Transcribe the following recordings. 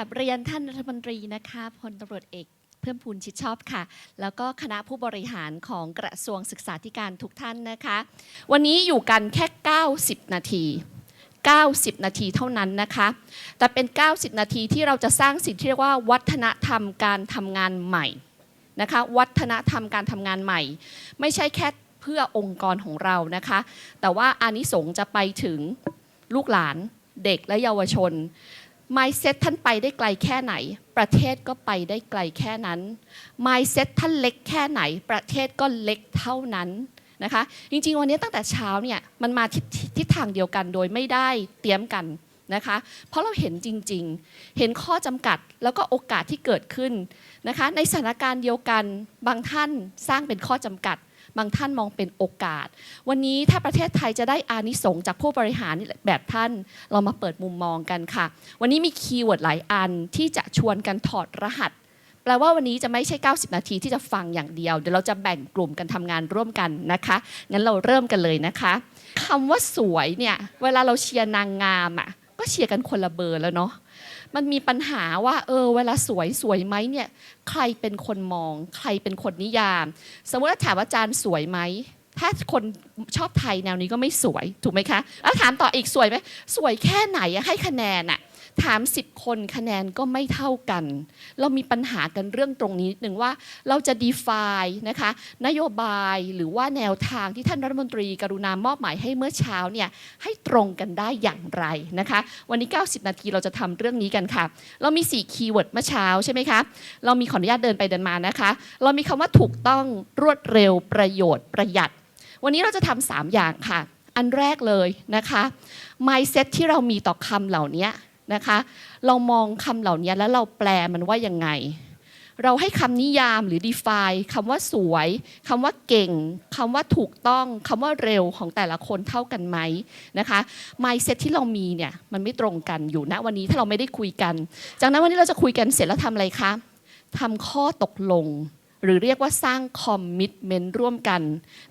กับเรียนท่านรัฐมนตรีนะคะพลตำรวจเอกเพิ่มพูนชิดชอบค่ะ แล้วก็คณะผู้บริหารของกระทรวงศึกษาธิการทุกท่านนะคะ วันนี้อยู่กันแค่ 90 นาที 90 นาทีเท่านั้นนะคะ แต่เป็น 90 นาทีที่เราจะสร้างสิ่งที่เรียกว่าวัฒนธรรมการทำงานใหม่นะคะวัฒนธรรมการทำงานใหม่ ไม่ใช่แค่เพื่อองค์กรของเรานะคะ แต่ว่าอานิสงส์จะไปถึงลูกหลานเด็กและเยาวชน mindset ท่านไปได้ไกลแค่ไหน ประเทศก็ไปได้ไกลแค่นั้น mindset ท่านเล็กแค่ไหน ประเทศก็เล็กเท่านั้นนะคะ จริงๆ วันนี้ตั้งแต่เช้าเนี่ยมันมาทิศททางเดียวกันโดยไม่ได้เตรียมกันนะคะ เพราะเราเห็นจริงๆ เห็นข้อจำกัดแล้วก็โอกาสที่เกิดขึ้นนะคะ ในสถานการณ์เดียวกันบางท่านสร้างเป็นข้อจำกัด บางท่านมองเป็นโอกาส วันนี้ถ้าประเทศไทยจะได้อานิสงส์จากผู้บริหารแบบท่านเรามาเปิดมุมมองกันค่ะ วันนี้มีคีย์เวิร์ดหลายอันที่จะชวนกันถอดรหัสแปลว่าวันนี้จะไม่ใช่ 90 นาทีที่จะฟังอย่างเดียว เดี๋ยวเราจะแบ่งกลุ่มกันทำงานร่วมกันนะคะ งั้นเราเริ่มกันเลยนะคะคำว่าสวยเนี่ย เวลาเราเชียร์นางงามอะ ก็เชียร์กันคนละเบอร์แล้วเนาะ มันมีปัญหาว่าเออเวลาสวยสวยไหมเนี่ยใครเป็นคนมอง ใครเป็นคนนิยาม สมมติว่าถามว่าอาจารย์สวยไหมถ้าคนชอบไทยแนวนี้ก็ไม่สวยถูกไหมคะแล้วถามต่ออีกสวยไหมสวยแค่ไหนอะให้คะแนนอะ ถาม 10 คนคะแนนก็ไม่เท่ากัน เรามีปัญหากันเรื่องตรงนี้นิดหนึ่งว่าเราจะ define นะคะนโยบายหรือว่าแนวทางที่ท่านรัฐมนตรี กรุณามอบหมายให้เมื่อเช้าเนี่ยให้ตรงกันได้อย่างไรนะคะ วันนี้ 90 นาทีเราจะทำเรื่องนี้กันค่ะ เรามี 4 คีย์เวิร์ดเมื่อเช้าใช่ไหมคะเรามีขออนุญาตเดินไปเดินมานะคะ เรามีคำว่าถูกต้องรวดเร็วประโยชน์ประหยัด วันนี้เราจะทำสามอย่างค่ะ อันแรกเลยนะคะ mindset ที่เรามีต่อคำเหล่านี้ นะคะ เรามองคำเหล่านี้แล้วเราแปลมันว่ายังไง เราให้คำนิยามหรือ define คำว่าสวยคำว่าเก่งคำว่าถูกต้องคำว่าเร็วของแต่ละคนเท่ากันไหมนะคะ mindset ที่เรามีเนี่ยมันไม่ตรงกันอยู่ณวันนี้ถ้าเราไม่ได้คุยกัน จากนั้นวันนี้เราจะคุยกันเสร็จแล้วทำอะไรคะทำข้อตกลงหรือเรียกว่าสร้างคอมมิชเมนต์ร่วมกัน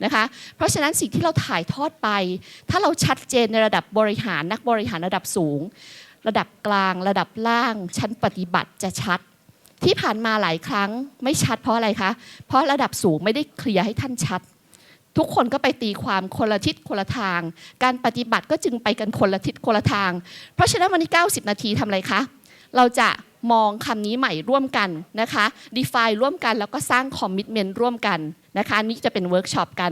นะคะ เพราะฉะนั้นสิ่งที่เราถ่ายทอดไป ถ้าเราชัดเจนในระดับบริหารนักบริหารระดับสูง ระดับกลาง ระดับล่าง ชั้นปฏิบัติจะชัด ที่ผ่านมาหลายครั้งไม่ชัดเพราะอะไรคะ เพราะระดับสูงไม่ได้เคลียร์ให้ท่านชัด ทุกคนก็ไปตีความคนละทิศคนละทาง การปฏิบัติก็จึงไปกันคนละทิศคนละทาง เพราะฉะนั้นวันนี้ 90 นาทีทำอะไรคะ เราจะ มองคำนี้ใหม่ร่วมกันนะคะ define ร่วมกันแล้วก็สร้าง commitment ร่วมกันนะคะอันนี่จะเป็นเวิร์กช็อปกัน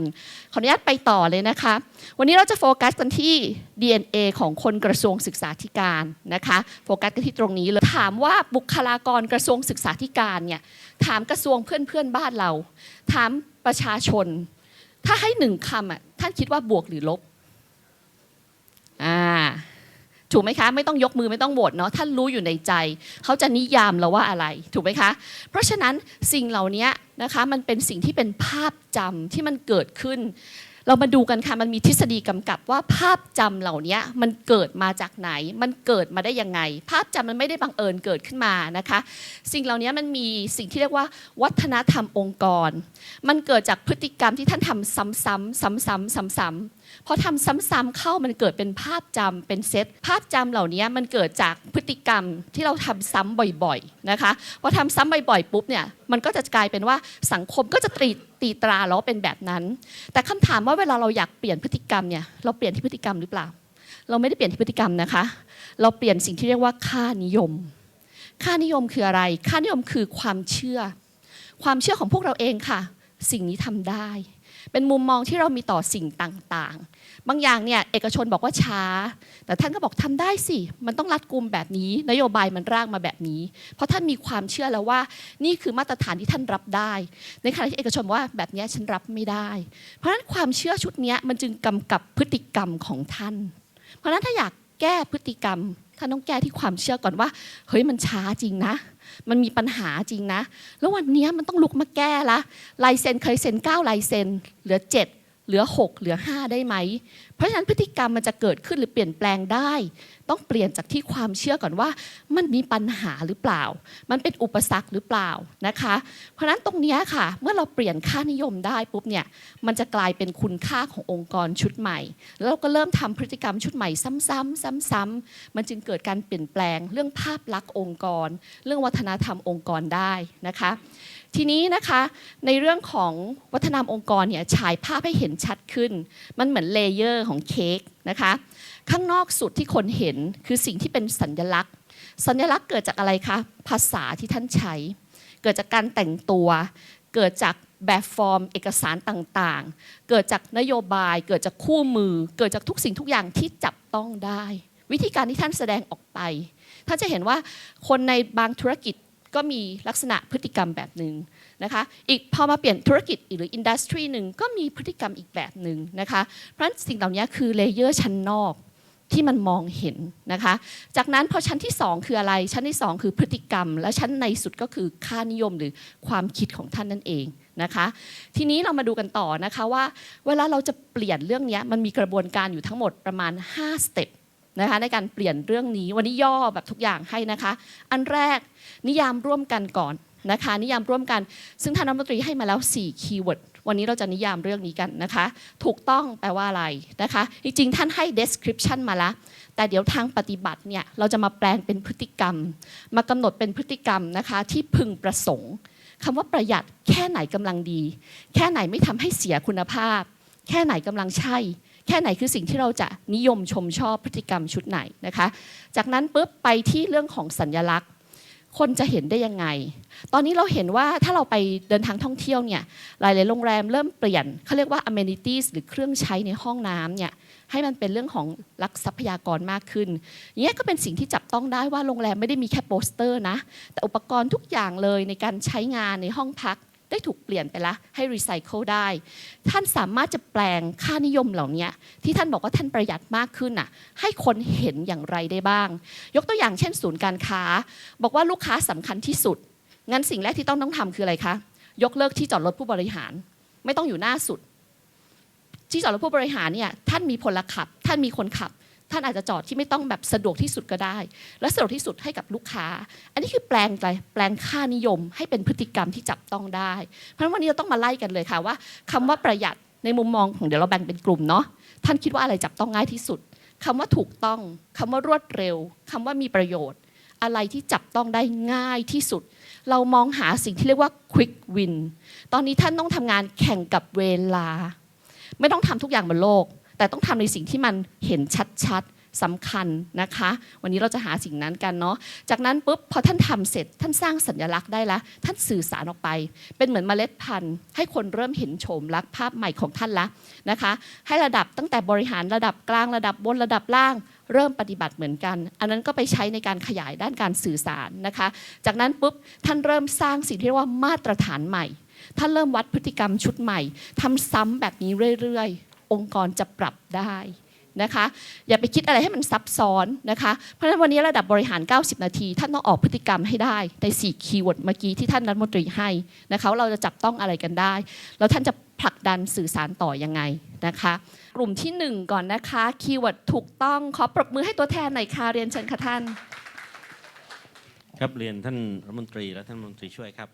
ขออนุญาตไปต่อเลยนะคะ วันนี้เราจะโฟกัสกันที่ DNA ของคนกระทรวงศึกษาธิการนะคะโฟกัสกันที่ตรงนี้เลยถามว่าบุคลากรกระทรวงศึกษาธิการเนี่ยถามกระทรวงเพื่อนเพื่อนบ้านเรา ถามประชาชน ถ้าให้หนึ่งคำอะท่านคิดว่าบวกหรือลบอ่า ถูกไหมคะไม่ต้องยกมือไม่ต้องโหวตเนาะท่านรู้อยู่ในใจ เขาจะนิยามเราว่าอะไร ถูกไหมคะ เพราะฉะนั้นสิ่งเหล่านี้นะคะมันเป็นสิ่งที่เป็นภาพจำที่มันเกิดขึ้น เรามาดูกันค่ะมันมีทฤษฎีกำกับว่าภาพจำเหล่านี้มันเกิดมาจากไหน มันเกิดมาได้ยังไง ภาพจำมันไม่ได้บังเอิญเกิดขึ้นมานะคะ สิ่งเหล่านี้มันมีสิ่งที่เรียกว่า วัฒนธรรมองค์กร มันเกิดจากพฤติกรรมที่ท่านทำซ้ำๆซ้ำๆซ้ำๆ พอทำซ้ำๆเข้ามันเกิดเป็นภาพจำเป็นเซตภาพจำเหล่านี้มันเกิดจากพฤติกรรมที่เราทำซ้ำบ่อยๆนะคะพอทำซ้ำบ่อยๆปุ๊บเนี่ยมันก็จะกลายเป็นว่าสังคมก็จะตรีตีตราเราว่าเป็นแบบนั้น แต่คำถามว่าเวลาเราอยากเปลี่ยนพฤติกรรมเนี่ยเราเปลี่ยนที่พฤติกรรมหรือเปล่า เราไม่ได้เปลี่ยนที่พฤติกรรมนะคะ เราเปลี่ยนสิ่งที่เรียกว่าค่านิยม ค่านิยมคืออะไร ค่านิยมคือความเชื่อ ความเชื่อของพวกเราเองค่ะ สิ่งนี้ทำได้ เป็นมุมมองที่เรามีต่อสิ่งต่างๆ บางอย่างเนี่ยเอกชนบอกว่าช้า แต่ท่านก็บอกทำได้สิ มันต้องรัดกุมแบบนี้ นโยบายมันร่างมาแบบนี้ เพราะท่านมีความเชื่อแล้วว่า นี่คือมาตรฐานที่ท่านรับได้ ในขณะที่เอกชนบอกว่าแบบนี้ฉันรับไม่ได้ เพราะฉะนั้นความเชื่อชุดนี้มันจึงกำกับพฤติกรรมของท่าน เพราะฉะนั้นถ้าอยากแก้พฤติกรรมท่านต้องแก้ที่ความเชื่อก่อนว่าเฮ้ยมันช้าจริงนะ มันมีปัญหาจริงนะ แล้ววันนี้มันต้องลุกมาแก้ละลายเซ็นเคยเซ็นเก้าลายเซ็นเหลือเจ็ด เหลือ 6 เหลือ 5 ได้ไหม เพราะฉะนั้นพฤติกรรมมันจะเกิดขึ้นหรือเปลี่ยนแปลงได้ ต้องเปลี่ยนจากที่ความเชื่อก่อนว่า มันมีปัญหาหรือเปล่า มันเป็นอุปสรรคหรือเปล่านะคะ เพราะฉะนั้นตรงนี้ค่ะ เมื่อเราเปลี่ยนค่านิยมได้ปุ๊บเนี่ยมันจะกลายเป็นคุณค่าขององค์กรชุดใหม่ แล้วเราก็เริ่มทำพฤติกรรมชุดใหม่ซ้ำๆซ้ำๆมันจึงเกิดการเปลี่ยนแปลงเรื่องภาพลักษณ์องค์กร เรื่องวัฒนธรรมองค์กรได้นะคะ ทีนี้นะคะในเรื่องของวัฒนธรรมองค์กรเนี่ยฉายภาพให้เห็นชัดขึ้น มันเหมือนเลเยอร์ของเค้กนะคะข้างนอกสุดที่คนเห็นคือสิ่งที่เป็นสัญลักษณ์ สัญลักษณ์เกิดจากอะไรคะภาษาที่ท่านใช้ เกิดจากการแต่งตัว เกิดจากแบบฟอร์ม เอกสารต่างๆ เกิดจากนโยบาย เกิดจากคู่มือ เกิดจากทุกสิ่งทุกอย่างที่จับต้องได้ วิธีการที่ท่านแสดงออกไปท่านจะเห็นว่าคนในบางธุรกิจ ก็มีลักษณะพฤติกรรมแบบหนึ่งนะคะอีกพอมาเปลี่ยนธุรกิจหรืออินดัสทรีหนึ่งก็มีพฤติกรรมอีกแบบหนึ่งนะคะเพราะฉะนั้นสิ่งเหล่านี้คือเลเยอร์ชั้นนอกที่มันมองเห็นนะคะ จากนั้นพอชั้นที่ 2 คืออะไร ชั้นที่ 2 คือพฤติกรรม และชั้นในสุดก็คือค่านิยมหรือความคิดของท่านนั่นเองนะคะ ทีนี้เรามาดูกันต่อนะคะว่า เวลาเราจะเปลี่ยนเรื่องนี้มันมีกระบวนการอยู่ทั้งหมดประมาณ 5 สเต็ป นะคะในการเปลี่ยนเรื่องนี้วันนี้ย่อแบบทุกอย่างให้นะคะ อันแรกนิยามร่วมกันก่อนนะคะนิยามร่วมกัน ซึ่งท่านรัฐมนตรีให้มาแล้ว 4 คีย์เวิร์ดวันนี้เราจะนิยามเรื่องนี้กันนะคะ ถูกต้องแปลว่าอะไรนะคะ จริงๆ ท่านให้ description มาล้วแต่เดี๋ยวทางปฏิบัติเนี่ยเราจะมาแปลงเป็นพฤติกรรม มากำหนดเป็นพฤติกรรมนะคะที่พึงประสงค์คำว่าประหยัดแค่ไหนกำลังดี แค่ไหนไม่ทำให้เสียคุณภาพ แค่ไหนกำลังใช่ แค่ไหนคือสิ่งที่เราจะนิยมชมชอบพฤติกรรมชุดไหนนะคะ จากนั้นปุ๊บไปที่เรื่องของสัญลักษณ์ คนจะเห็นได้ยังไง ตอนนี้เราเห็นว่าถ้าเราไปเดินทางท่องเที่ยวเนี่ยหลายๆโรงแรมเริ่มเปลี่ยนเขาเรียกว่า amenities หรือเครื่องใช้ในห้องน้ำเนี่ยให้มันเป็นเรื่องของรักทรัพยากรมากขึ้นอย่างเงี้ยก็เป็นสิ่งที่จับต้องได้ว่าโรงแรมไม่ได้มีแค่โปสเตอร์นะ แต่อุปกรณ์ทุกอย่างเลยในการใช้งานในห้องพัก ได้ถูกเปลี่ยนไปละให้รีไซเคิลได้ ท่านสามารถจะแปลงค่านิยมเหล่านี้ที่ท่านบอกว่าท่านประหยัดมากขึ้นน่ะให้คนเห็นอย่างไรได้บ้าง ยกตัวอย่างเช่นศูนย์การค้า บอกว่าลูกค้าสำคัญที่สุด งั้นสิ่งแรกที่ต้องต้องทำคืออะไรคะยกเลิกที่จอดรถผู้บริหาร ไม่ต้องอยู่หน้าสุด ที่จอดรถผู้บริหารเนี่ยท่านมีพลขับ ท่านมีคนขับ ท่านอาจจะจอดที่ไม่ต้องแบบสะดวกที่สุดก็ได้ และสะดวกที่สุดให้กับลูกค้า อันนี้คือแปลงอะไรแปลงค่านิยมให้เป็นพฤติกรรมที่จับต้องได้ เพราะฉะนั้นวันนี้เราต้องมาไล่กันเลยค่ะว่าคำว่าประหยัดในมุมมองของเดี๋ยวเราแบ่งเป็นกลุ่มเนาะท่านคิดว่าอะไรจับต้องง่ายที่สุดคำว่าถูกต้องคำว่ารวดเร็วคำว่ามีประโยชน์ อะไรที่จับต้องได้ง่ายที่สุด เรามองหาสิ่งที่เรียกว่า quick win ตอนนี้ท่านต้องทำงานแข่งกับเวลา ไม่ต้องทำทุกอย่างบนโลก แต่ต้องทำในสิ่งที่มันเห็นชัดๆสำคัญนะคะ วันนี้เราจะหาสิ่งนั้นกันเนาะจากนั้นปุ๊บพอท่านทำเสร็จท่านสร้างสัญลักษณ์ได้แล้วท่านสื่อสารออกไป เป็นเหมือนเมล็ดพันธุ์ ให้คนเริ่มเห็นโฉมลักษณ์ภาพใหม่ของท่านละนะคะ ให้ระดับตั้งแต่บริหารระดับกลางระดับบนระดับล่างเริ่มปฏิบัติเหมือนกัน อันนั้นก็ไปใช้ในการขยายด้านการสื่อสารนะคะ จากนั้นปุ๊บท่านเริ่มสร้างสิ่งที่เรียกว่ามาตรฐานใหม่ ท่านเริ่มวัดพฤติกรรมชุดใหม่ทำซ้ำแบบนี้เรื่อยๆ องค์กรจะปรับได้นะคะอย่าไปคิดอะไรให้มันซับซ้อนนะคะเพราะฉะนั้นวันนี้ระดับบริหาร 90 นาที ท่านต้องออกพฤติกรรมให้ได้ใน 4 คีย์เวิร์ดเมื่อกี้ที่ท่านรัฐมนตรีให้นะคะเราจะจับต้องอะไรกันได้ แล้วท่านจะผลักดันสื่อสารต่อยังไงนะคะกลุ่มที่ 1 ก่อนนะคะคีย์เวิร์ดถูกต้องขอปรบมือให้ตัวแทนหน่อยค่ะเรียนเชิญค่ะท่าน ครับเรียนท่านรัฐมนตรีและท่านรัฐมนตรีช่วยครับ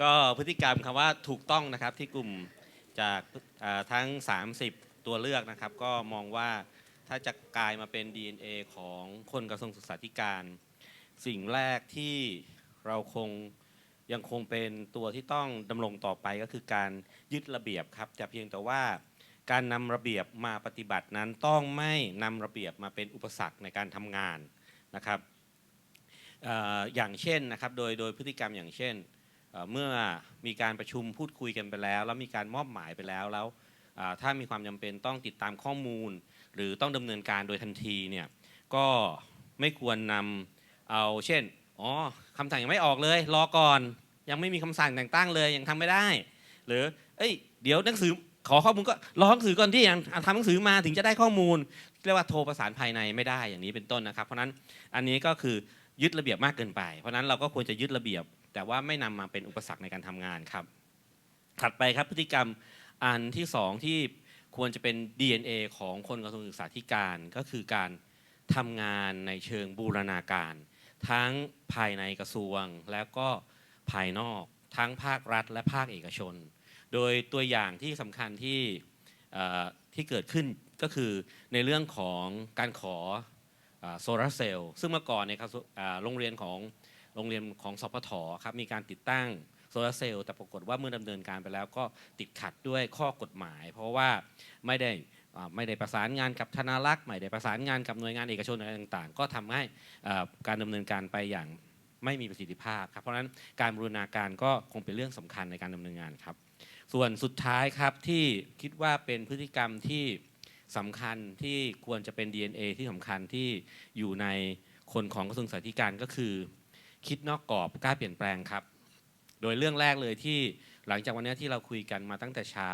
ก็พฤติกรรมคำว่าถูกต้องนะครับที่กลุ่ม จากทั้ง 30 ตัวเลือกนะครับ ก็มองว่าถ้าจะกลายมาเป็น DNA ของคนกระทรวงศึกษาธิการ สิ่งแรกที่เราคงยังคงเป็นตัวที่ต้องดำรงต่อไปก็คือการยึดระเบียบครับแต่เพียงแต่ว่าการนำระเบียบมาปฏิบัตินั้นต้องไม่นำระเบียบมาเป็นอุปสรรคในการทำงานนะครับเอ่ออย่างเช่นนะครับ โดยโดยพฤติกรรมอย่างเช่น เมื่อมีการประชุมพูดคุยกันไปแล้ว แล้วมีการมอบหมายไปแล้วแล้วถ้ามีความจำเป็นต้องติดตามข้อมูล หรือต้องดำเนินการโดยทันทีเนี่ยก็ไม่ควรนำเอาเช่นอ๋อคำสั่งยังไม่ออกเลย รอก่อน ยังไม่มีคำสั่งแต่งตั้งเลยยังทำไม่ได้ หรือเอ้ยเดี๋ยวหนังสือขอข้อมูลก็รอหนังสือก่อนที่ยังทำหนังสือมาถึงจะได้ข้อมูล เรียกว่าโทรประสานภายในไม่ได้อย่างนี้เป็นต้นนะครับ เพราะนั้นอันนี้ก็คือยึดระเบียบมากเกินไป เพราะนั้นเราก็ควรจะยึดระเบียบ แต่ว่าไม่นำมาเป็นอุปสรรคในการทำงานครับ ถัดไปครับพฤติกรรมอันที่สองที่ควรจะเป็น DNA ของคนกระทรวงศึกษาธิการก็คือการทำงานในเชิงบูรณาการ ทั้งภายในกระทรวงแล้วก็ภายนอก ทั้งภาครัฐและภาคเอกชน โดยตัวอย่างที่สำคัญที่ที่เกิดขึ้นก็คือในเรื่องของการขอโซลาร์เซลล์ซึ่งเมื่อก่อนในกระทรวงโรงเรียนของ โรงเรียนของสพทครับมีการติดตั้งโซลาร์เซลล์แต่ปรากฏว่าเมื่อดำเนินการไปแล้วก็ติดขัดด้วยข้อกฎหมาย เพราะว่าไม่ได้ไม่ได้ประสานงานกับธนารักษ์ไม่ได้ประสานงานกับหน่วยงานเอกชนอะไรต่างๆ ก็ทำให้การดำเนินการไปอย่างไม่มีประสิทธิภาพครับเพราะฉะนั้นการบูรณาการก็คงเป็นเรื่องสำคัญในการดำเนินงานครับ ส่วนสุดท้ายครับที่คิดว่าเป็นพฤติกรรมที่สำคัญที่ควรจะเป็น DNA ที่สำคัญที่อยู่ในคนของกระทรวงสาธารณสุขก็คือ คิดนอกกรอบกล้าเปลี่ยนแปลงครับ โดยเรื่องแรกเลยที่หลังจากวันนี้ที่เราคุยกันมาตั้งแต่เช้า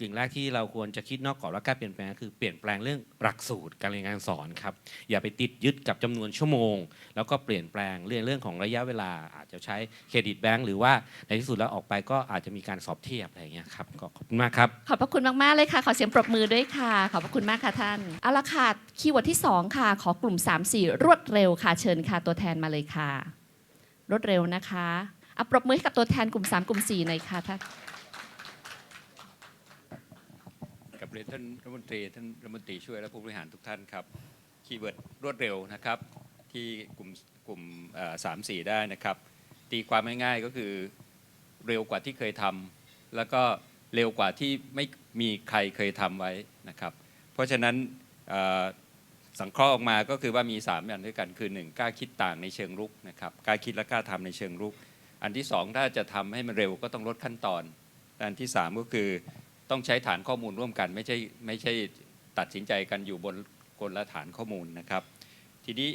สิ่งแรกที่เราควรจะคิดนอกกรอบและกล้าเปลี่ยนแปลงคือเปลี่ยนแปลงเรื่องหลักสูตรการเรียนการสอนครับอย่าไปติดยึดกับจำนวนชั่วโมง แล้วก็เปลี่ยนแปลงเรื่องเรื่องของระยะเวลา อาจจะใช้เครดิตแบงก์หรือว่าในที่สุดแล้วออกไปก็อาจจะมีการสอบเทียบอะไรอย่างเงี้ยครับก็ขอบคุณมากครับขอบพระคุณมากๆเลยค่ะขอเสียงปรบมือด้วยค่ะ ขอบพระคุณมากค่ะท่านเอาละค่ะคีย์เวิร์ดที่ 2 ค่ะ ขอกลุ่ม 3 4 รวดเร็วค่ะ เชิญค่ะตัวแทนมาเลยค่ะ รวดเร็วนะคะเอาปรบมือให้กับตัวแทนกลุ่ม 3 กลุ่ม 4 หน่อยค่ะท่านกับเรียนท่านรัฐมนตรีท่านรัฐมนตรีช่วยและผู้บริหารทุกท่านครับคีย์เวิร์ดรวดเร็วนะครับ ที่กลุ่มกลุ่มสามสี่ได้นะครับ ตีความง่ายๆก็คือเร็วกว่าที่เคยทำแล้วก็เร็วกว่าที่ไม่มีใครเคยทำไว้นะครับ เพราะฉะนั้น สังเคราะห์ออกมาก็คือว่ามี 3 อย่างด้วยกันคือ 1 กล้าคิดต่างในเชิงรุกนะครับกล้าคิดและกล้าทำในเชิงรุก อันที่ 2 ถ้าจะทำให้มันเร็วก็ต้องลดขั้นตอน อันที่ 3 ก็คือต้องใช้ฐานข้อมูลร่วมกัน ไม่ใช่ไม่ใช่ตัดสินใจกันอยู่บนคนละฐานข้อมูลนะครับ ทีนี้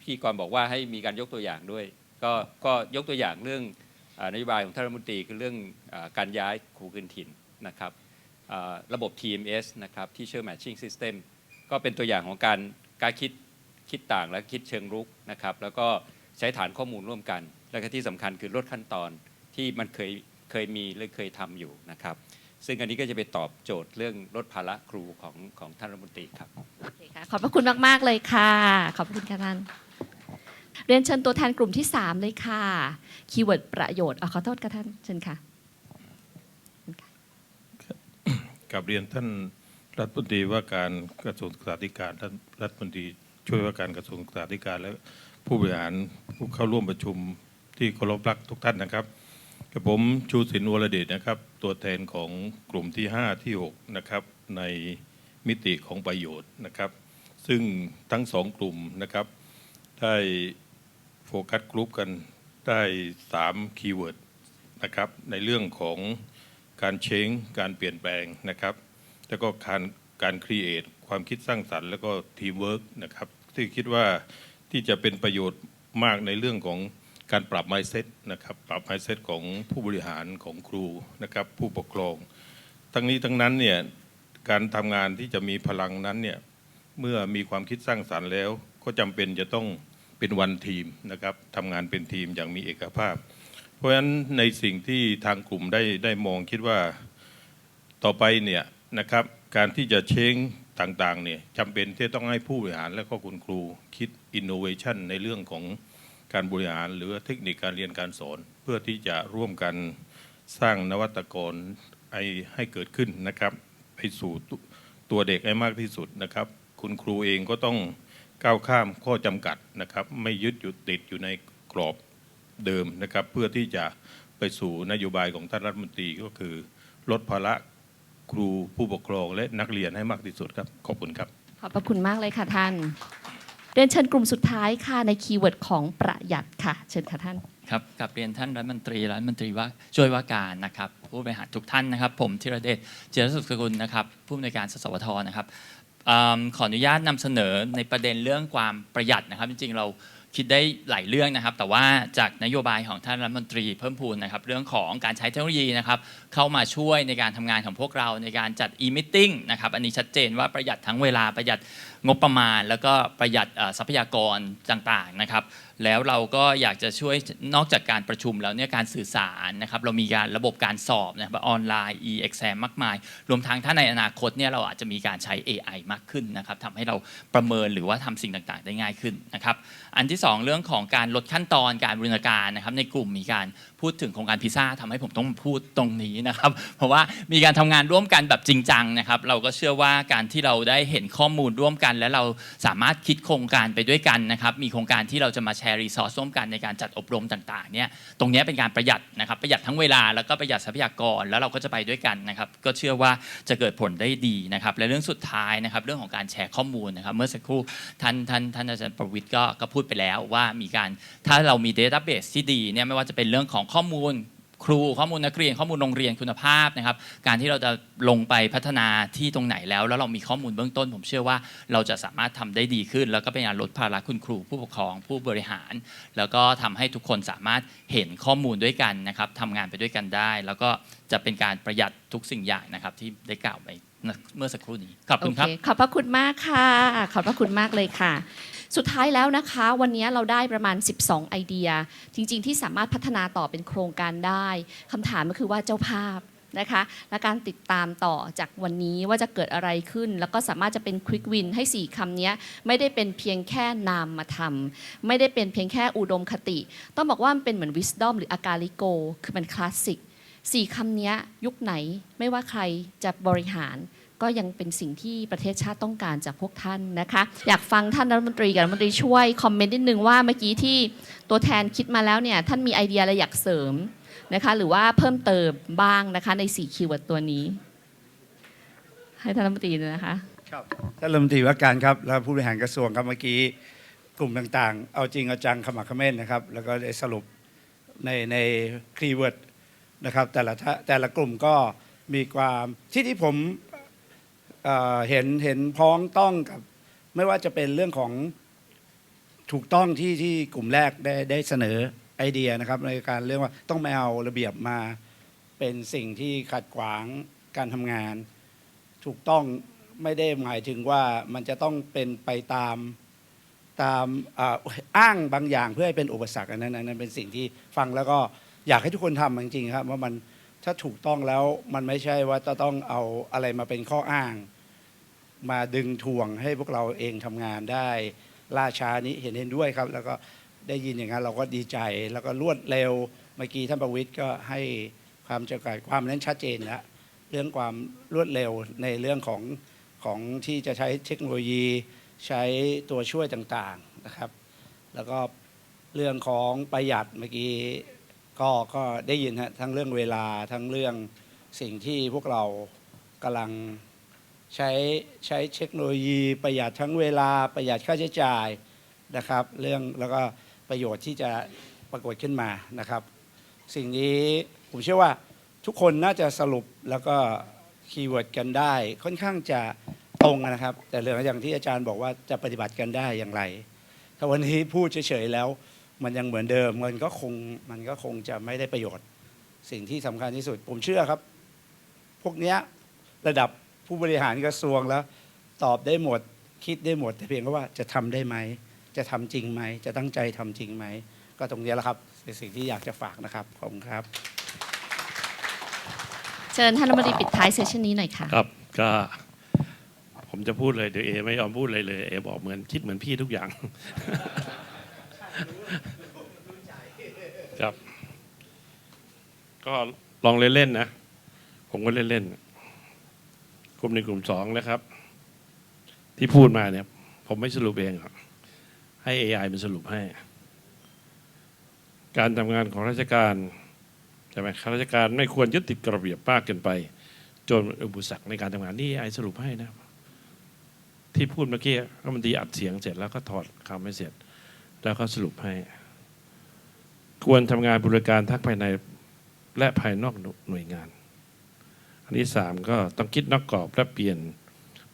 พี่กรบอกว่าให้มีการยกตัวอย่างด้วย ก็ก็ยกตัวอย่างเรื่องอนโยบายของท่านรัฐมนตรีคือเรื่องอการย้ายครูคืนถิ่นนะครับระบบ TMS นะครับที่เชื่อ Matching System ก็เป็นตัวอย่างของการการคิดคิดต่างและคิดเชิงรุกนะครับ แล้วก็ใช้ฐานข้อมูลร่วมกัน และก็ที่สำคัญคือลดขั้นตอนที่มันเคยเคยมีหรือเคยทำอยู่นะครับ ซึ่งอันนี้ก็จะไปตอบโจทย์เรื่องลดภาระครูของของท่านรัฐมนตรีครับโอเคค่ะขอบพระคุณมาก ๆ เลยค่ะ ขอบพระคุณค่ะท่านเรียนเชิญตัวแทนกลุ่มที่ 3 เลยค่ะ คีย์เวิร์ดประโยชน์อ๋อขอโทษค่ะท่านเชิญค่ะกับเรียนท่าน รัฐมนตรีว่าการกระทรวงศึกษาธิการท่านรัฐมนตรีช่วยว่าการกระทรวงศึกษาธิการและผู้บริหารผู้เข้าร่วมประชุมที่เคารพรักทุกท่านนะครับกับผมชูศินวรเดชนะครับ ตัวแทนของกลุ่มที่ 5 ที่ 6 นะครับ ในมิติของประโยชน์นะครับ ซึ่งทั้งสองกลุ่มนะครับ ได้โฟกัสกลุ่มกันได้ 3 คีย์เวิร์ดนะครับ ในเรื่องของการเชงการเปลี่ยนแปลงนะครับ แล้วก็การการครีเอทความคิดสร้างสรรค์แล้วก็ทีมเวิร์กนะครับที่คิดว่าที่จะเป็นประโยชน์มากในเรื่องของการปรับ mindset นะครับปรับ mindset ของผู้บริหารของครูนะครับผู้ปกครอง ทั้งนี้ทั้งนั้นเนี่ยการทำงานที่จะมีพลังนั้นเนี่ยเมื่อมีความคิดสร้างสรรค์แล้ว ก็จำเป็นจะต้องเป็นวันทีมนะครับทำงานเป็นทีมอย่างมีเอกภาพ เพราะฉะนั้นในสิ่งที่ทางกลุ่มได้ได้มองคิดว่าต่อไปเนี่ย นะครับ การที่จะเช้งต่างๆเนี่ยจำเป็นที่ต้องให้ผู้บริหารและก็คุณครูคิดอินโนเวชันในเรื่องของการบริหารหรือเทคนิคการเรียนการสอน เพื่อที่จะร่วมกันสร้างนวัตกรไอให้เกิดขึ้นนะครับ ไปสู่ตัวตัวเด็กให้มากที่สุดนะครับ คุณครูเองก็ต้องก้าวข้ามข้อจำกัดนะครับ ไม่ยึดอยู่ติดอยู่ในกรอบเดิมนะครับ เพื่อที่จะไปสู่นโยบายของท่านรัฐมนตรีก็คือ ลดภาระ ครูผู้ปกครองและนักเรียนให้มากที่สุดครับ ขอบคุณครับ ขอบพระคุณมากเลยค่ะท่าน เรียนเชิญกลุ่มสุดท้ายค่ะในคีย์เวิร์ดของประหยัดค่ะ เชิญค่ะท่าน ครับกับเรียนท่านรัฐมนตรีรัฐมนตรีว่าช่วยว่าการนะครับผู้บริหารทุกท่านนะครับ ผมธีรเดชเจริญสุขสกุลนะครับผู้อำนวยการสสวทนะครับอืมขออนุญาตนำเสนอในประเด็นเรื่องความประหยัดนะครับ จริงๆ เรา คิดได้หลายเรื่องนะครับ แต่ว่าจากนโยบายของท่านรัฐมนตรีเพิ่มพูนนะครับ เรื่องของการใช้เทคโนโลยีนะครับ เข้ามาช่วยในการทำงานของพวกเราในการจัด e-meeting นะครับ อันนี้ชัดเจนว่าประหยัดทั้งเวลาประหยัดงบประมาณ แล้วก็ประหยัดทรัพยากรต่างๆนะครับ แล้วเราก็อยากจะช่วยนอกจากการประชุมแล้วเนี่ยการสื่อสารนะครับเรามีการระบบการสอบนะครับออนไลน์ e-exam มากมาย รวมทั้งถ้าในอนาคตเนี่ยเราอาจจะมีการใช้ AI มากขึ้นนะครับทำให้เราประเมินหรือว่าทำสิ่งต่างๆ ได้ง่ายขึ้นนะครับ อันที่ 2 เรื่องของการลดขั้นตอนการบริการนะครับในกลุ่มมีการพูดถึงโครงการพิซซ่าทำให้ผมต้องพูดตรงนี้นะครับ เพราะว่ามีการทำงานร่วมกันแบบจริงจังนะครับ เราก็เชื่อว่าการที่เราได้เห็นข้อมูลร่วมกัน และเราสามารถคิดโครงการไปด้วยกันนะครับ มีโครงการที่เราจะมาแชร์รีซอสร่วมกันในการจัดอบรมต่างๆเนี่ยตรงนี้เป็นการประหยัดนะครับประหยัดทั้งเวลาแล้วก็ประหยัดทรัพยากรแล้วเราก็จะไปด้วยกันนะครับ ก็เชื่อว่าจะเกิดผลได้ดีนะครับ และเรื่องสุดท้ายนะครับ เรื่องของการแชร์ข้อมูลนะครับ เมื่อสักครู่ท่านท่านท่านอาจารย์ประวิทย์ก็ก็พูดไปแล้วว่ามีการถ้าเรามี Database ที่ดีเนี่ยไม่ว่าจะเป็นเรื่องของข้อมูลครูข้อมูลนักเรียนข้อมูลโรงเรียนคุณภาพนะครับการที่เราจะลงไปพัฒนาที่ตรงไหนแล้ว แล้วเรามีข้อมูลเบื้องต้น ผมเชื่อว่าเราจะสามารถทำได้ดีขึ้น แล้วก็เป็นการลดภาระคุณครู ผู้ปกครอง ผู้บริหาร แล้วก็ทำให้ทุกคนสามารถเห็นข้อมูลด้วยกันนะครับทำงานไปด้วยกันได้ แล้วก็จะเป็นการประหยัดทุกสิ่งอย่างนะครับที่ได้กล่าวไปเมื่อสักครู่นี้ขอบคุณครับขอบพระคุณมากค่ะ ขอบพระคุณมากเลยค่ะ สุดท้ายแล้วนะคะ วันนี้เราได้ประมาณ 12 ไอเดีย จริงๆ ที่สามารถพัฒนาต่อเป็นโครงการได้คำถามก็คือว่าเจ้าภาพนะคะและการติดตามต่อจากวันนี้ว่าจะเกิดอะไรขึ้น แล้วก็สามารถจะเป็นควิกวินให้ 4คำนี้ไม่ได้เป็นเพียงแค่นามมาทำไม่ได้เป็นเพียงแค่อุดมคติ ต้องบอกว่ามันเป็นเหมือน wisdom หรืออากาลิโก คือมันคลาสสิกสี่คำนี้ยุคไหนไม่ว่าใครจะบริหาร ก็ยังเป็นสิ่งที่ประเทศชาติต้องการจากพวกท่านนะคะ อยากฟังท่านรัฐมนตรีกับรัฐมนตรีช่วยคอมเมนต์นิดนึงว่าเมื่อกี้ที่ตัวแทนคิดมาแล้วเนี่ยท่านมีไอเดียอะไรอยากเสริมนะคะ หรือว่าเพิ่มเติมบ้างนะคะใน4คีย์เวิร์ดตัวนี้ ให้ท่านรัฐมนตรีนะคะครับท่านรัฐมนตรีว่าการครับและผู้บริหารกระทรวงครับเมื่อกี้กลุ่มต่างๆ เอาจริงเอาจังขมักเขม้นนะครับ แล้วก็ได้สรุปในในคีย์เวิร์ดนะครับแต่ละแต่ละกลุ่มก็มีความที่ที่ผม เอ่อเห็นเห็นพ้องต้องกับ ไม่ว่าจะเป็นเรื่องของถูกต้องที่ที่กลุ่มแรกได้ได้เสนอไอเดียนะครับ ในการเรื่องว่าต้องไม่เอาระเบียบมาเป็นสิ่งที่ขัดขวางการทำงาน ถูกต้องไม่ได้หมายถึงว่ามันจะต้องเป็นไปตามตามอ่าอ้างบางอย่างเพื่อให้เป็นอุปสรรคอันนั้นอันนั้นเป็นสิ่งที่ฟังแล้วก็อยากให้ทุกคนทำจริงๆครับว่ามันถ้าถูกต้องแล้วมันไม่ใช่ว่าจะต้องเอาอะไรมาเป็นข้ออ้าง มาดึงถ่วงให้พวกเราเองทำงานได้ล่าช้านี้เห็นเห็นด้วยครับ แล้วก็ได้ยินอย่างนั้นเราก็ดีใจ แล้วก็รวดเร็วเมื่อกี้ท่านประวิทย์ก็ให้ความจำกัดความนั้นชัดเจนแล้วเรื่องความรวดเร็วในเรื่องของของที่จะใช้เทคโนโลยีใช้ตัวช่วยต่างๆนะครับ แล้วก็เรื่องของประหยัดเมื่อกี้ก็ก็ได้ยินฮะทั้งเรื่องเวลาทั้งเรื่องสิ่งที่พวกเรากำลัง ใช้ใช้เทคโนโลยีประหยัดทั้งเวลาประหยัดค่าใช้จ่ายนะครับ เรื่องแล้วก็ประโยชน์ที่จะปรากฏขึ้นมานะครับ สิ่งนี้ผมเชื่อว่าทุกคนน่าจะสรุปแล้วก็คีย์เวิร์ดกันได้ค่อนข้างจะตรงนะครับ แต่เรื่องอย่างที่อาจารย์บอกว่าจะปฏิบัติกันได้อย่างไร ถ้าวันนี้พูดเฉยๆแล้ว มันยังเหมือนเดิมมันก็คงมันก็คงจะไม่ได้ประโยชน์ สิ่งที่สำคัญที่สุด ผมเชื่อครับ พวกเนี้ยระดับ ผู้บริหารกระทรวงแล้ว ตอบได้หมดคิดได้หมด แต่เพียงแค่ว่าจะทำได้ไหม จะทำจริงไหม จะตั้งใจทำจริงไหม ก็ตรงเนี้ยแหละครับเป็นสิ่งที่อยากจะฝากนะครับขอบคุณครับ เชิญท่านรัฐมนตรีปิดท้ายเซสชันนี้หน่อยค่ะครับก็ผมจะพูดเลยเดี๋ยวเอไม่ยอมพูดเลยเลยเอบอกเหมือนคิดเหมือนพี่ทุกอย่างครับ ก็ลองเล่นๆนะ ผมก็เล่นๆก ลุ่มในกลุ่มสองนะครับ ที่พูดมาเนี่ย ผมไม่สรุปเองหรอกให้ AI เป็นสรุปให้ การทำงานของราชการใช่ไหมข้าราชการไม่ควรยึดติดกระเบียบมากเกินไป จนอุปสรรคในการทำงานนี่ไอสรุปให้นะที่พูดเมื่อกี้ก็มันดีอัดเสียงเสร็จแล้วก็ถอดคำให้เสร็จ แล้วก็สรุปให้ ควรทำงานบริการทั้งภายในและภายนอกหน่วยงาน อันที่สามก็ต้องคิดนอกกรอบและเปลี่ยน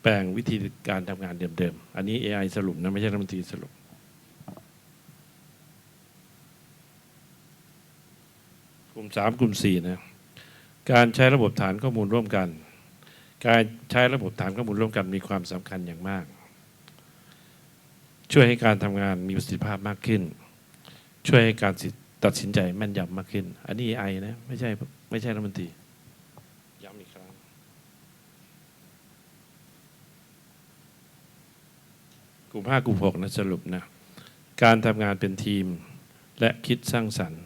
แปลงวิธีการทำงานเดิมๆ อันนี้ AI สรุปนะ ไม่ใช่รัฐมนตรีสรุป กลุ่มสามกลุ่มสี่นะ การใช้ระบบฐานข้อมูลร่วมกัน การใช้ระบบฐานข้อมูลร่วมกันมีความสำคัญอย่างมาก ช่วยให้การทำงานมีประสิทธิภาพมากขึ้น ช่วยให้การตัดสินใจแม่นยำมากขึ้น อันนี้ AI นะ ไม่ใช่ไม่ใช่รัฐมนตรีย้ำอีกครั้ง กลุ่ม5กลุ่ม6นะสรุปนะการทำงานเป็นทีมและคิดสร้างสรรค์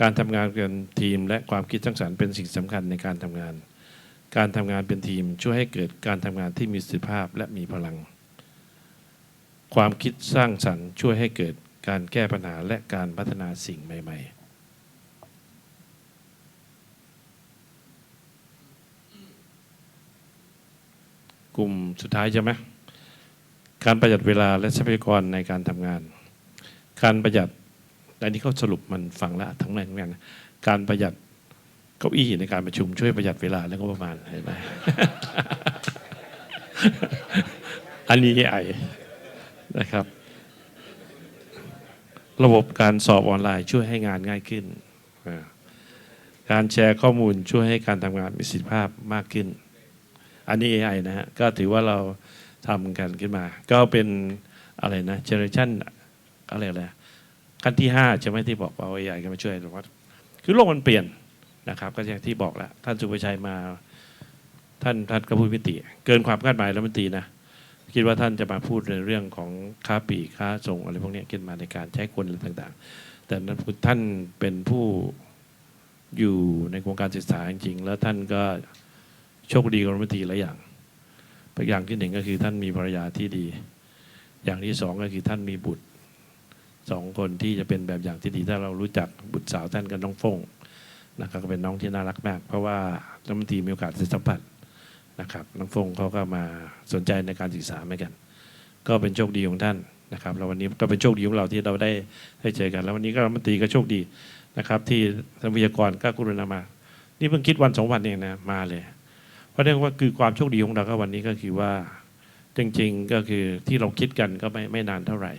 การทำงานเป็นทีมและความคิดสร้างสรรค์เป็นสิ่งสำคัญในการทำงาน การทำงานเป็นทีมช่วยให้เกิดการทำงานที่มีประสิทธิภาพและมีพลัง ความคิดสร้างสรรค์ ช่วยให้เกิดการแก้ปัญหาและการพัฒนาสิ่งใหม่ๆกลุ่มสุดท้ายใช่ไหม การประหยัดเวลาและทรัพยากรในการทำงาน การประหยัดอันนี้เขาสรุปมันฟังล้วทั้งนั้นทั้งนั้นการประหยัดเก้าอี้ในการประชุมช่วยประหยัดเวลาและก็ประมาณเห็นไหมอันนี้ไอนะครับ ระบบการสอบออนไลน์ช่วยให้งานง่ายขึ้น การแชร์ข้อมูลช่วยให้การทำงานมีประสิทธิภาพมากขึ้น อันนี้ AI นะฮะก็ถือว่าเรา ทำกันขึ้นมา ก็เป็นอะไรนะเจเนอเรชันอะไรอะไรขั้นที่5ใช่ไหมที่บอกว่าเอา AI กันมาช่วยแต่ว่าคือโลกมันเปลี่ยนนะครับ ก็อย่างที่บอกแล้วท่านสุภชัยมา ท่านท่านก็พูดมิติ เกินความคาดหมายแล้วมันตีนะคิดว่าท่านจะมาพูดในเรื่องของค้าปลีกค้าส่งอะไรพวกนี้ขึ้นมาในการใช้คนอะไรต่าง ๆ แต่นั้นท่านเป็นผู้อยู่ในโครงการศึกษาจริงๆแล้วท่านก็โชคดีกับรัฐมนตรีหลายอย่าง อย่างที่หนึ่งก็คือท่านมีภรรยาที่ดี อย่างที่สองก็คือท่านมีบุตรสองคนที่จะเป็นแบบอย่างที่ดีถ้าเรารู้จักบุตรสาวท่านกับน้องฟงนะครับก็เป็นน้องที่น่ารักมาก เพราะว่ารัฐมนตรีมีโอกาสได้สัมผัสนะครับน้องฟงเขาก็มาสนใจในการศึกษาเหมือนกัน ก็เป็นโชคดีของท่านนะครับแล้ววันนี้ก็เป็นโชคดีของเราที่เราได้ได้เจอกัน แล้ววันนี้ก็รัฐมนตรีก็โชคดีนะครับ ที่ทรัพยากรก็กรุณามา นี่เพิ่งคิดวันสองวันเองนะมาเลย เพราะเรียกว่าคือความโชคดีของเราก็วันนี้ก็คือว่าจริง ๆ ก็คือที่เราคิดกันก็ไม่ไม่นานเท่าไหร่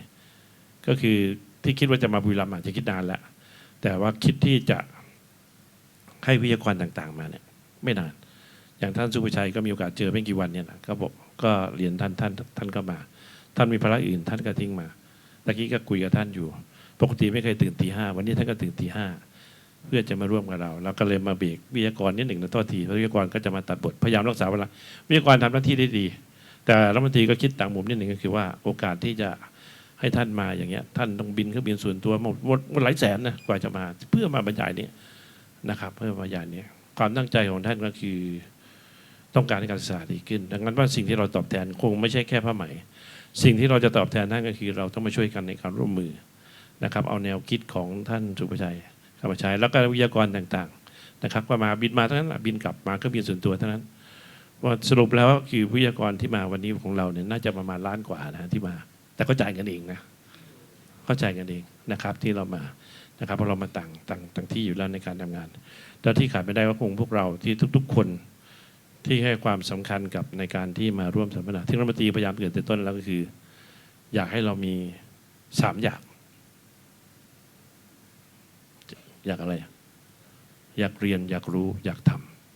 ก็คือที่คิดว่าจะมาบุรีรัมย์อาจจะคิดนานแล้วแต่ว่าคิดที่จะให้วิทยากรต่างๆ มาเนี่ยไม่นาน อย่างท่านสุภชัยก็มีโอกาสเจอไม่กี่วันเนี่ยนะก็บอกก็เรียนท่านท่านท่านก็มา ท่านมีภาระอื่นท่านก็ทิ้งมาตะกี้ก็คุยกับท่านอยู่ ปกติไม่เคยตื่นตีห้าวันนี้ท่านก็ตื่นตีห้า เพื่อจะมาร่วมกับเราเราก็เลยมาเบรกวิทยากรนิดหนึ่งนะโทษทีเพราะวิทยากรก็จะมาตัดบทพยายามรักษาเวลาวิทยากรทำหน้าที่ได้ดี แต่รัฐมนตรีก็คิดต่างมุมนิดหนึ่งก็คือว่าโอกาสที่จะให้ท่านมาอย่างเงี้ยท่านต้องบินเครื่องบินส่วนตัวหมดหมดหมดหลายแสนนะกว่าจะมา เพื่อมาบรรยายนี้นะครับ เพื่อมาบรรยายนี้ความตั้งใจของท่านก็คือต้องการให้การศึกษาดีขึ้น ดังนั้นว่าสิ่งที่เราตอบแทนคงไม่ใช่แค่ผ้าไหม สิ่งที่เราจะตอบแทนท่านก็คือ เราต้องมาช่วยกันในการร่วมมือนะครับ เอาแนวคิดของท่านสุภชัย เข้ามาใช้ แล้วก็วิทยากรต่างๆนะครับก็มาบินมาทั้งนั้นบินกลับมาเครื่องบินส่วนตัวเท่านั้นว่าสรุปแล้วคือวิทยากรที่มาวันนี้ของเราเนี่ยน่าจะประมาณล้านกว่านะที่มา แต่ก็จ่ายกันเองนะเข้าใจกันเองนะครับที่เรามานะครับเพราะเรามาต่างต่างต่างที่อยู่แล้วในการทำงานแล้วที่ขาดไม่ได้ก็คงพวกเราที่ทุก ๆ คนที่ให้ความสำคัญกับในการที่มาร่วมสัมมนาที่รัฐมนตรีพยายามเตือนแต่ต้นแล้วก็คือ อยากให้เรามีสามอย่าง อยากอะไร อยากเรียนอยากรู้อยากท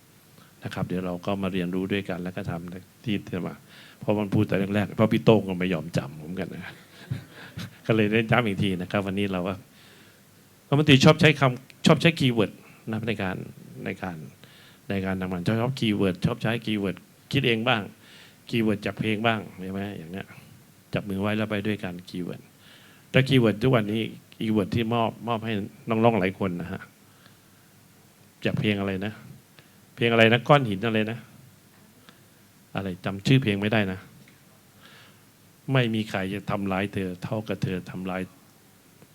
ำนะครับ เดี๋ยวเราก็มาเรียนรู้ด้วยกันแล้วก็ทำที่ที่มาเพราะมันพูดแต่แรกๆเพราะพี่โต้งก็ไม่ยอมจำผมกันนะก็เลยได้ย้ำอีกทีนะครับ วันนี้เราว่ารัฐมนตรีชอบใช้คำชอบใช้คีย์เวิร์ดนะในการในการในการทำงานชอบคีย์เวิร์ดชอบใช้คีย์เวิร์ดคิดเองบ้างคีย์เวิร์ดจับเพลงบ้างใช่ไหมอย่างเนี้ยจับมือไว้แล้วไปด้วยกันคีย์เวิร์ดแต่คีย์เวิร์ดทุกวันนี้ คีเวิร์ดที่มอบมอบให้น้องๆหลายคนนะฮะจับเพลงอะไรนะ เพลงอะไรนะ ก้อนหินอะไรนะ อะไรจำชื่อเพลงไม่ได้นะ ไม่มีใครจะทำร้ายเธอ เท่ากับเธอทำร้าย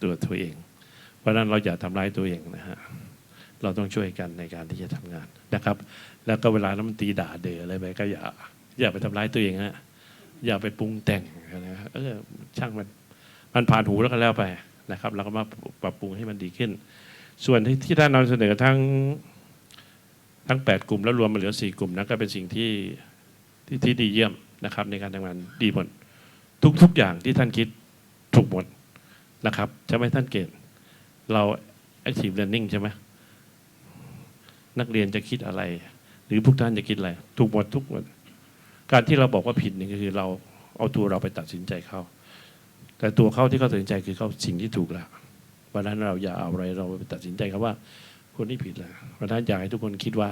ตัวเธอเอง เพราะนั้นเราอย่าทำร้ายตัวเองนะฮะเราต้องช่วยกันในการที่จะทำงานนะครับ แล้วก็เวลารัฐมนตีด่าเดออะไรไปก็อย่า อย่าไปทำร้ายตัวเองฮะอย่าไปปรุงแต่งนะเออช่างมัน มันผ่านหูแล้วก็แล้วไป นะครับเราก็มาปรับปรุงให้มันดีขึ้น ส่วนที่ที่ท่านนำเสนอทั้งทั้ง 8 กลุ่มแล้วรวมมาเหลือ 4 กลุ่มนั้นก็เป็นสิ่งที่ที่ที่ดีเยี่ยมนะครับ ในการทำงานดีหมดทุกๆอย่างที่ท่านคิดถูกหมดนะครับใช่ไหมท่านเกณฑ์เรา active learning ใช่ไหมนักเรียนจะคิดอะไร หรือพวกท่านจะคิดอะไร ถูกหมดทุกหมดการที่เราบอกว่าผิดนี่ก็คือเราเอาตัวเราไปตัดสินใจเขา แต่ตัวเขาที่เขาตัดสินใจคือเขาสิ่งที่ถูกแล้วเพราะนั้นเราอย่าเอาอะไรเราไปตัดสินใจครับว่า คนนี้ผิดแล้วเพราะนั้นอยากให้ทุกคนคิดว่า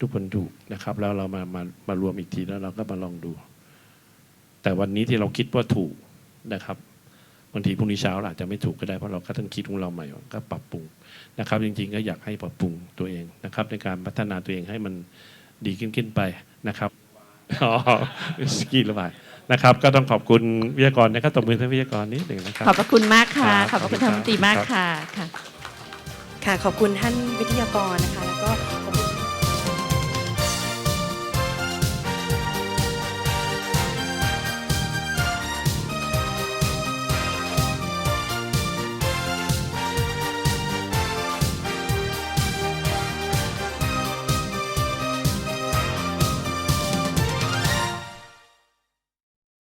ทุกคนถูกนะครับ แล้วเรามามามารวมอีกทีแล้วเราก็มาลองดู แต่วันนี้ที่เราคิดว่าถูกนะครับบางทีพรุ่งนี้เช้าเราอาจจะไม่ถูกก็ได้เพราะเราก็ต้องคิดของเราใหม่ก็ปรับปรุงนะครับ จริง ๆ ก็อยากให้ปรับปรุงตัวเองนะครับ ในการพัฒนาตัวเองให้มันดีขึ้นขึ้นไปนะครับอ๋อสกีระบาย นะครับ ก็ต้องขอบคุณวิทยากรนะครับตบมือท่านวิทยากรนิดหนึ่งนะครับ ขอบพระคุณมากค่ะครับขอบพระคุณขอบคุณท่านรัฐมนตรีมากครับค่ะค่ะ ค่ะ ขอบคุณท่านวิทยากรนะคะ แล้วก็ผม